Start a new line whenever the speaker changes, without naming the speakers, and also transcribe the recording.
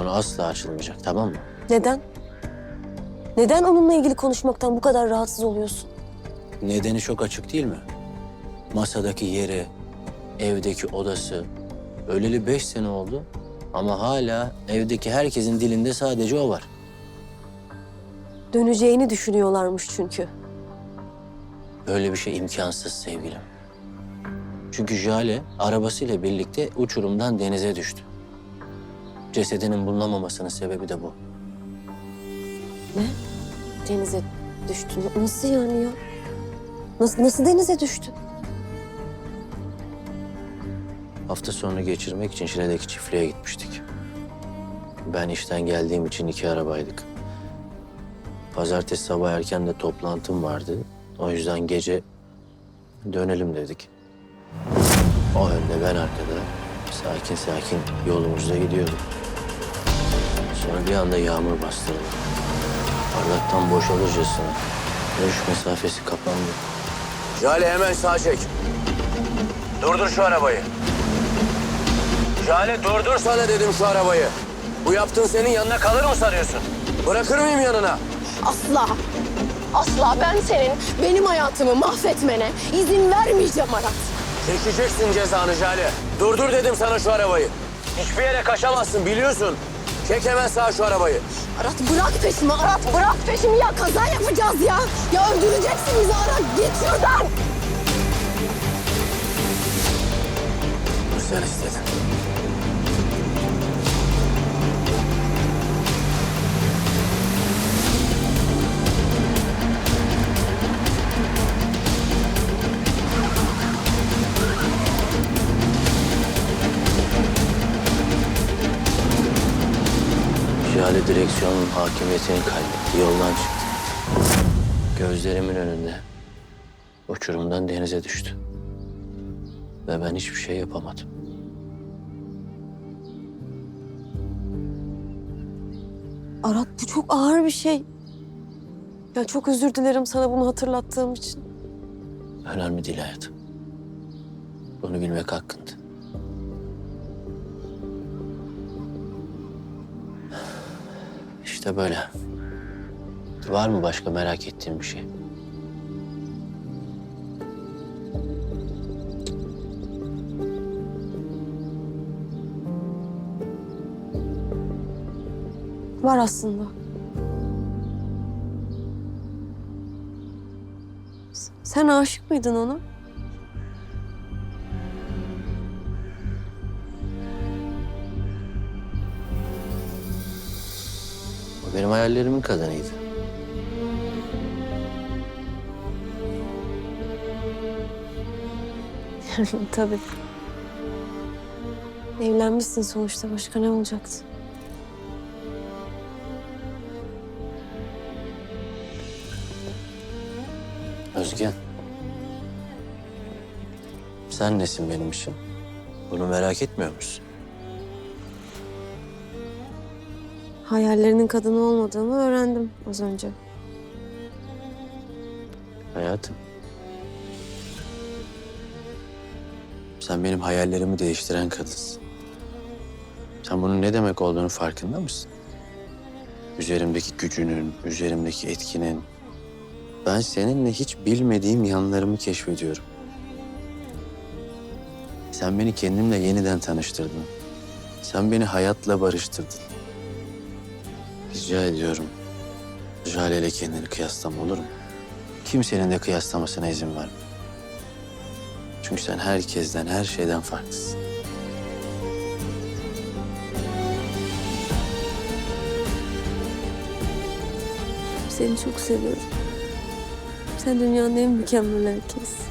konu asla açılmayacak tamam mı?
Neden? Neden onunla ilgili konuşmaktan bu kadar rahatsız oluyorsun?
Nedeni çok açık değil mi? Masadaki yeri, evdeki odası. Öleli beş sene oldu ama hala evdeki herkesin dilinde sadece o var.
Döneceğini düşünüyorlarmış çünkü.
Böyle bir şey imkansız sevgilim. Çünkü Jale arabasıyla birlikte uçurumdan denize düştü. Cesedinin bulunamamasının sebebi de bu.
Ne? Denize düştü. Nasıl yani ya? Nasıl, nasıl denize düştü?
Hafta sonu geçirmek için Şile'deki çiftliğe gitmiştik. Ben işten geldiğim için iki arabaydık. Pazartesi sabah erken de toplantım vardı. O yüzden gece dönelim dedik. O önde ben arkada sakin sakin yolumuzda gidiyorduk. Sonra bir anda yağmur bastırdı. Bardaktan boşalırcasına görüş mesafesi kapandı. Jale hemen sağ çek. Durdur şu arabayı. Jale durdur sana dedim şu arabayı. Bu yaptığın senin yanına kalır mı sanıyorsun? Bırakır mıyım yanına?
Asla. Asla ben senin benim hayatımı mahvetmene izin vermeyeceğim Arat.
Çekeceksin cezanı Jale. Durdur dedim sana şu arabayı. Hiçbir yere kaçamazsın biliyorsun. Çek hemen sağ şu arabayı.
Arat bırak peşimi Arat bırak peşimi ya kaza yapacağız ya. Ya öldüreceksin bizi Arat git şuradan.
Sen istedin. Jale direksiyonun hakimiyetini kaybetti. Yoldan çıktı. Gözlerimin önünde uçurumdan denize düştü. Ve ben hiçbir şey yapamadım.
Arat bu çok ağır bir şey. Ya çok özür dilerim sana bunu hatırlattığım için.
Önemli değil hayatım. Bunu bilmek hakkında. İşte böyle. Var mı başka merak ettiğin bir şey?
Var aslında. Sen aşık mıydın ona?
Benim hayallerimin kadınıydı.
Tabii. Evlenmişsin sonuçta. Başka ne olacaktı?
Özgen. Sen nesin benim için? Bunu merak etmiyor musun?
Hayallerinin kadını olmadığımı öğrendim az önce.
Hayatım. Sen benim hayallerimi değiştiren kadınsın. Sen bunun ne demek olduğunu farkında mısın? Üzerimdeki gücünün, üzerimdeki etkinin. Ben seninle hiç bilmediğim yanlarımı keşfediyorum. Sen beni kendimle yeniden tanıştırdın. Sen beni hayatla barıştırdın. Rica ediyorum. Jale ile kendini kıyaslama olur mu? Kimsenin de kıyaslamasına izin verme. Çünkü sen herkesten, her şeyden farklısın.
Seni çok seviyorum. Sen dünyanın en mükemmel erkeğisin.